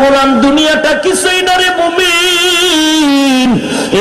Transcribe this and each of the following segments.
গোলাম দুনিয়াটা কিছুই না বমি মুমিন?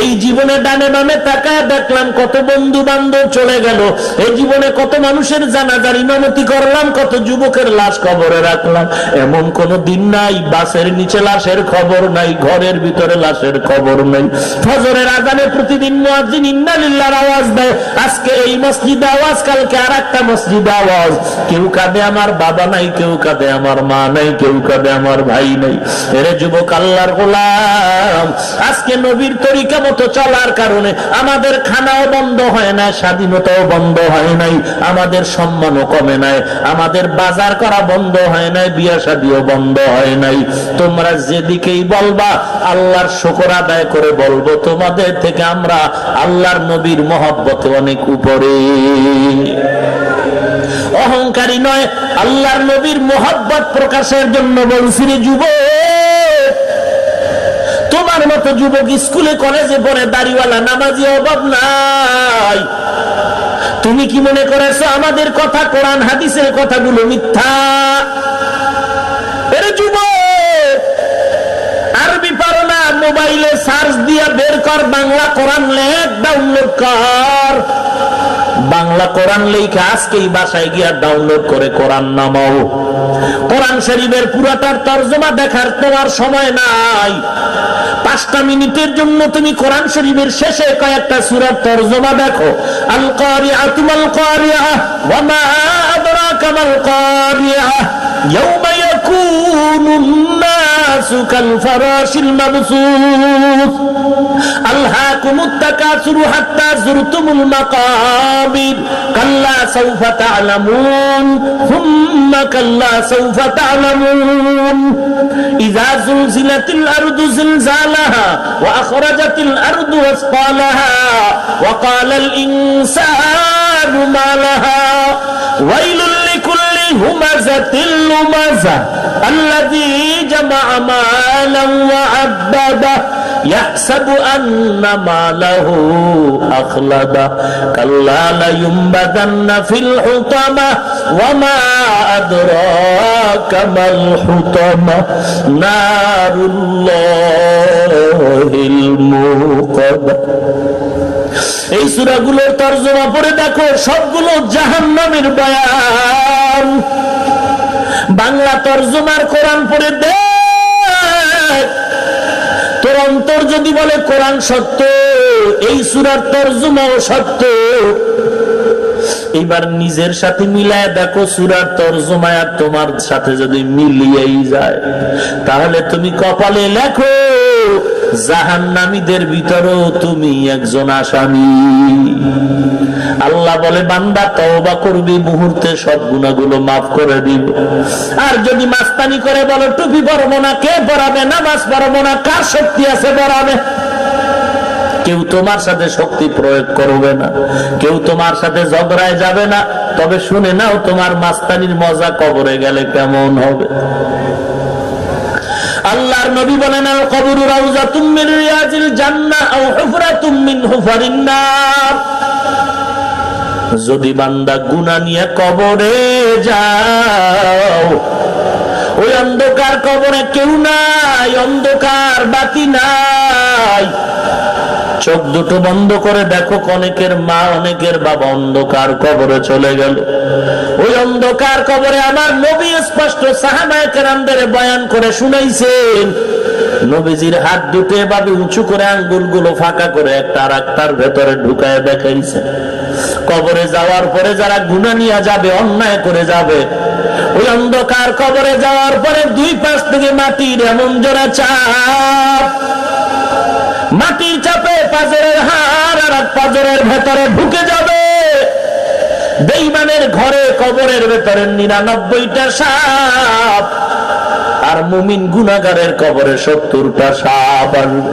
এই জীবনে ডানে বামে তাকায় দেখলাম কত বন্ধু বান্ধব চলে গেল। এই জীবনে কত মানুষের জানাজার ইমামতি করলাম, কত যুবকের লাশ কবরে রাখলাম। এমন কোন দিন নাই, বাসের নিচে লাশের খবর নাই, ঘরের ভিতরে লাশের খবর নাই। ফজরের আজানে প্রতিদিন মুয়াজ্জিন ইন্নালিল্লাহর আওয়াজ দেয়, আজকে এই মসজিদে আওয়াজ, কালকে আর একটা মসজিদে আওয়াজ। কেউ কাঁদে আমার বাবা নাই, কেউ কাঁদে আমার মা নাই, কেউ কাঁদে আমার ভাই নাই। এরে যুবক আল্লাহর গোলাম, আজকে নবীর তরিকা মতো চলার কারণে আমাদের খানাও বন্ধ হয় না, স্বাধীনতাও বন্ধ হয় নাই, আমাদের সম্মানও কমে নাই, আমাদের বাজার করা বন্ধ হয় নাই, বিয়া শাদিও বন্ধ হয় নাই। তোমরা যেদিকেই বলবা, আল্লাহর শুকর আদায় করে বলব, তোমাদের থেকে আমরা আল্লাহর নবীর মহব্বতে অনেক উপরে। অহংকারী নয়, আল্লাহর নবীর মোহাব্বত প্রকাশের জন্য বলছি যুবক। মতো যুবক স্কুলে, কলেজে পড়ে, দাড়িওয়ালা নামাজি অভাব নাই। তুমি কি মনে করেছ আমাদের কথা, কোরআন, হাদিসের কথাগুলো মিথ্যা? মোবাইলে সার্চ দিয়ে বের কর, বাংলা কোরআন লেখ ডাউনলোড কর। বাংলা কোরআন লেখা আজকেই বাসায় গিয়া ডাউনলোড করে কোরআন নামাও। কোরআন শরীফের পুরাটার তর্জমা দেখার তোমার সময় নাই। পাঁচটা মিনিটের জন্য তুমি কোরআন শরীফের শেষে কয়েকটা সুরার তর্জমা দেখো। আল কারিয়া তুমাল কারিয়া ওয়া মা আদরাকা মাল الناس كالفراش المبثوث ألهاكم التكاثر حتى زرتم المقابر كلا سوف تعلمون ثم كلا سوف تعلمون إذا زلزلت الأرض زلزالها وأخرجت الأرض أثقالها وقال الإنسان ما لها ويل لكل همزة لمزة الذي جمع مالا وعبده يحسب أن ماله أخلده كلا لينبذن في الحطمة وما أدراك ما الحطمة. نار الله الموقدة. এই সুরাগুলোর তর্জমা পড়ে দেখো, সবগুলো জাহান্নামের বয়ান। বাংলা তর্জমার কোরআন পড়ে দেখ। তোর অন্তর যদি বলে কোরআন সত্য, এই সুরার তর্জমাও সত্য। এবার নিজের সাথে মিলায় দেখো, সুরার তর্জমায় তোমার সাথে যদি মিলিয়েই যায়। তাহলে তুমি কপালে লেখো জাহান্নামীদের ভিতরেও তুমি একজন আসামি। আল্লাহ বলে, বান্দা তওবা করবি, মুহূর্তে সব গুণাগুলো মাফ করে দিব। আর যদি মাস্তানি করে বলো, টুপি পরবো না, কে পড়াবে নামাজ পড়ব না, কার শক্তি আছে পড়াবে কেউ তোমার সাথে শক্তি প্রয়োগ করবে না, কেউ তোমার সাথে ঝগড়ায় যাবে না। তবে শুনে নাও, তোমার মাস্তানির মজা কবরে গেলে কেমন হবে? আল্লাহর নবী বলেন, আল কবরু রাউজাতুম মিন রিয়াজিল জান্নাহ আও হুফরাতুম মিন হুফারিন নার যদি বান্দা গুনাহ নিয়ে কবরে যাও, ওই অন্ধকার কবরে কেউ নাই, অন্ধকার বাতি নাই। চোখ দুটো বন্ধ করে দেখো অনেকের মা, অনেকের বাবা অন্ধকার কবরে চলে গেল। ওই অন্ধকার কবরে আমার নবী স্পষ্ট সাহাবায়কেরামদের বয়ান করে শুনাইছেন। নবীজির হাত দুটো এভাবে উঁচু করে আঙ্গুলগুলো ফাঁকা করে একটা আর একটার ভেতরে ঢুকায় দেখাইছে। কবরে যাওয়ার পরে যারা গুণা নিয়ে যাবে, অন্যায় করে যাবে, ওই অন্ধকার কবরে যাওয়ার পরে দুই পাশ থেকে মাটির এমন জোড়া চাপ মাটির চাপে পাজরের হার আর পাজরের ভেতরে ঢুকে যাবে। বেইমানের ঘরে, কবরের ভেতরে নিরানব্বইটা সাপ। আর মুমিন গুনাগারের কবরে সত্তরটা সাপ আসবে।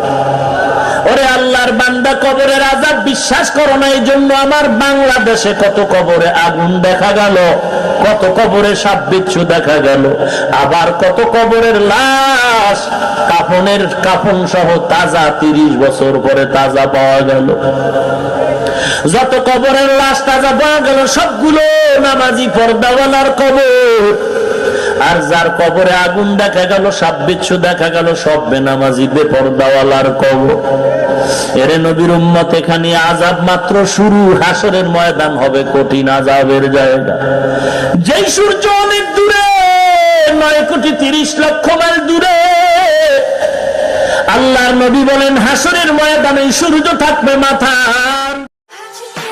ওরে আল্লাহর বান্দা কবরের আজাব বিশ্বাস করো না এই জন্য আমার বাংলাদেশে কত কবরে আগুন দেখা গেল, কত কবরে সাপ বিচ্ছু দেখা গেল, আবার কত কবরের লাশ, কাফনের কাফন সহ তাজা তিরিশ বছর পরে তাজা পাওয়া গেল। যত কবরের লাশ তাজা পাওয়া গেল, সবগুলো নামাজি পর্দাওয়ালার কবর। আর যার কবরে আগুন দেখা গেল সাপ বিচ্ছু দেখা গেল, সব বেনামাজি বেপরদাওয়ালার কবর। এরে নবীর উম্মত এখানে আজাব মাত্র শুরু, হাসরের ময়দান হবে কঠিন আজাবের জায়গা। যেই সূর্য অনেক দূরে, নয় কোটি তিরিশ লক্ষ মাইল দূরে, আল্লাহর নবী বলেন, হাসরের ময়দানে সূর্য থাকবে মাথা